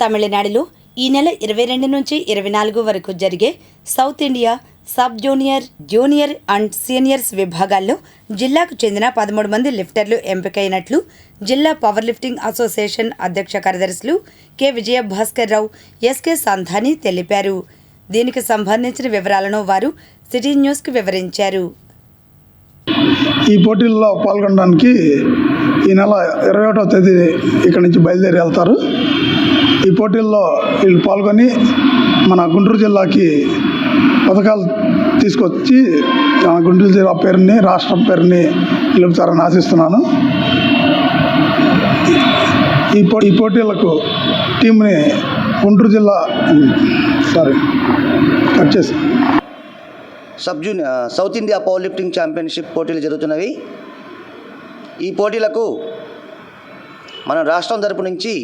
తమిళనాడులో ఈ నెల ఇరవై రెండు నుంచి ఇరవై నాలుగు వరకు జరిగే south India sub junior junior and seniors విభాగాల్లో జిల్లాకు చెందిన పదమూడు మంది లిఫ్టర్లు ఎంపికైనట్లు జిల్లా పవర్ లిఫ్టింగ్ అసోసియేషన్ అధ్యక్ష కార్యదర్శులు కె. విజయ భాస్కర్ రావు ఎస్కే సంధాని తెలిపారు. దీనికి సంబంధించిన వివరాలను వారు సిటీ న్యూస్కు వివరించారు. ఈ పోటీల్లో పాల్గొనడానికి ఈ నెల ఇరవై ఒకటో తేదీ ఇక్కడి నుంచి బయలుదేరి వెళ్తారు. ఈ పోటీల్లో వీళ్ళు పాల్గొని మన గుంటూరు జిల్లాకి పథకాలు తీసుకొచ్చి మన గుంటూరు జిల్లా పేరుని రాష్ట్రం పేరుని నిలుపుతారని ఆశిస్తున్నాను. ఈ పో ఈ పోటీలకు టీంని గుంటూరు జిల్లా సారీ కట్ చేసి. Sub junior south India power lifting championship పోటీలు జరుగుతున్నవి. ఈ పోటీలకు మన రాష్ట్రం తరపు నుంచి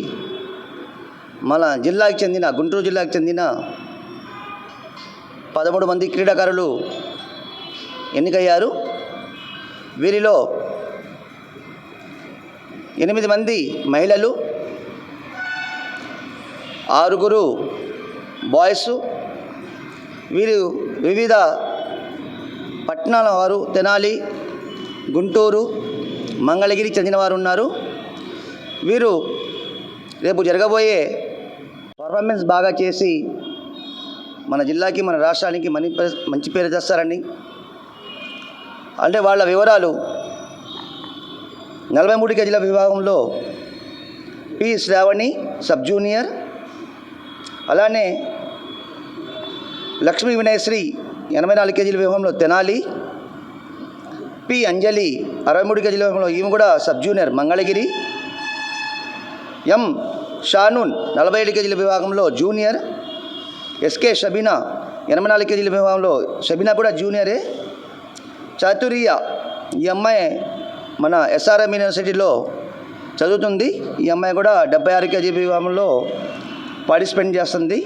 మన జిల్లాకి చెందిన గుంటూరు జిల్లాకు చెందిన పదమూడు మంది క్రీడాకారులు ఎన్నికయ్యారు. వీరిలో ఎనిమిది మంది మహిళలు ఆరుగురు బాయ్స్. వీరు వివిధ పట్టణాల వారు తెనాలి గుంటూరు మంగళగిరి చెందిన వారు ఉన్నారు. వీరు రేపు జరగబోయే పర్ఫార్మెన్స్ బాగా చేసి మన జిల్లాకి మన రాష్ట్రానికి మని మంచి పేరు తెస్తారని అంటే వాళ్ళ వివరాలు నలభై మూడు కేజీల విభాగంలో పి శ్రావణి సబ్ జూనియర్ అలానే లక్ష్మీ వినయశ్రీ ఎనభై నాలుగు కేజీల విభాగంలో తెనాలి పి అంజలి అరవై మూడు కేజీల విభాగంలో ఈమె కూడా sub junior Mangalagiri M Shanoon నలభై ఏడు కేజీల విభాగంలో జూనియర్. ఎస్కే షబీనా ఎనభై నాలుగు కేజీల విభాగంలో షబీనా కూడా జూనియరే. చాతుర్య ఈ అమ్మాయి మన ఎస్ఆర్ఎం యూనివర్సిటీలో చదువుతుంది. ఈ అమ్మాయి కూడా డెబ్బై ఆరు కేజీ విభాగంలో పార్టిసిపేట్ చేస్తుంది.